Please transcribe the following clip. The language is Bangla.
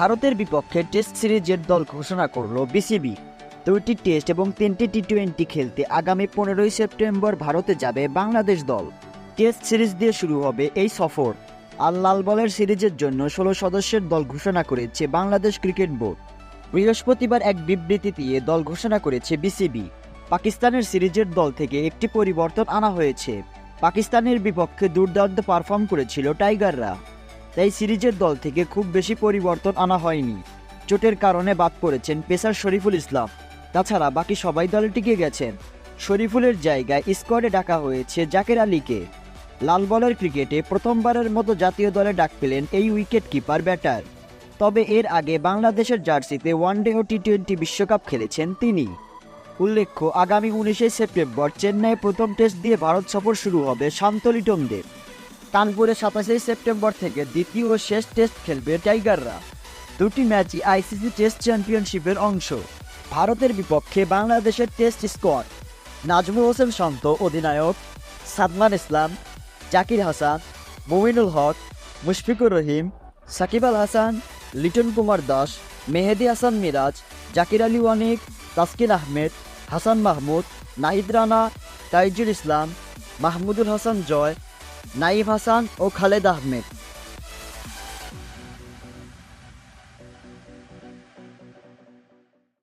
ভারতের বিপক্ষে টেস্ট সিরিজের দল ঘোষণা করল বিসিবি। দুইটি টেস্ট এবং তিনটি টি টোয়েন্টি খেলতে আগামী পনেরোই সেপ্টেম্বর ভারতে যাবে বাংলাদেশ দল। টেস্ট সিরিজ দিয়ে শুরু হবে এই সফর। আর লাল বলের সিরিজের জন্য ষোলো সদস্যের দল ঘোষণা করেছে বাংলাদেশ ক্রিকেট বোর্ড। বৃহস্পতিবার এক বিবৃতি দিয়ে দল ঘোষণা করেছে বিসিবি। পাকিস্তানের সিরিজের দল থেকে একটি পরিবর্তন আনা হয়েছে। পাকিস্তানের বিপক্ষে দুর্দান্ত পারফর্ম করেছিল টাইগাররা। তাই সিরিজের দল থেকে খুব বেশি পরিবর্তন আনা হয়নি। চোটের কারণে বাদ পড়েছেন পেসার শরীফুল ইসলাম। তাছাড়া বাকি সবাই দলে টিকে গেছেন। শরীফুলের জায়গায় স্কোয়াডে ডাকা হয়েছে জাকের আলীকে। লাল বলের ক্রিকেটে প্রথমবারের মতো জাতীয় দলে ডাক পেলেন এই উইকেট কিপার ব্যাটার। তবে এর আগে বাংলাদেশের জার্সিতে ওয়ানডে ও টি টোয়েন্টি বিশ্বকাপ খেলেছেন তিনি। উল্লেখ্য, আগামী উনিশে সেপ্টেম্বর চেন্নাইয়ে প্রথম টেস্ট দিয়ে ভারত সফর শুরু হবে শান্তলিটনদের কানপুরে সাতাশে সেপ্টেম্বর থেকে দ্বিতীয় ও শেষ টেস্ট খেলবে টাইগাররা। দুটি ম্যাচই আইসিসি টেস্ট চ্যাম্পিয়নশিপের অংশ। ভারতের বিপক্ষে বাংলাদেশের টেস্ট স্কোয়াড। নাজমুল হোসেন শান্ত, অধিনায়ক। সাদমান ইসলাম, জাকির হাসান, মমিনুল হক, মুশফিকুর রহিম, সাকিব আল হাসান, লিটন কুমার দাস, মেহেদি হাসান মিরাজ, জাকির আলী ওয়ানিক, তাসকিন আহমেদ, হাসান মাহমুদ, নাহিদ রানা, তাইজুল ইসলাম, মাহমুদুল হাসান জয় Նաիվ Հասան Օքալեդ Ահմեդ